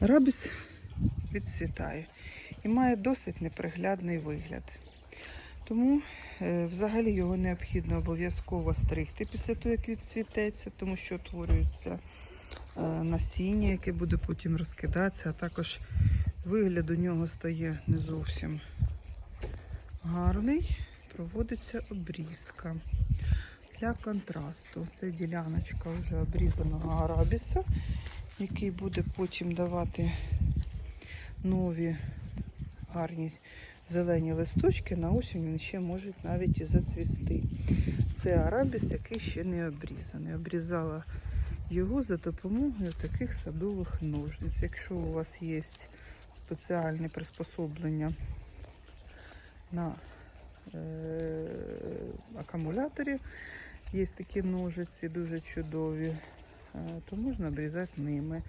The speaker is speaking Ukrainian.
Арабіс відцвітає і має досить неприглядний вигляд. Тому е, взагалі його необхідно обов'язково стригти після того, як відцвітеться, тому що утворюється е, насіння, яке буде потім розкидатися, а також вигляд у нього стає не зовсім гарний. Проводиться обрізка для контрасту. Це діляночка вже обрізаного арабіса, який буде потім давати нові гарні зелені листочки. На осінь він ще може навіть і зацвісти. Це арабіс, який ще не обрізаний. Обрізала його за допомогою таких садових ножниць. Якщо у вас є спеціальне приспособлення на е, акумуляторі, є такі ножиці дуже чудові, то можна обрізати ними.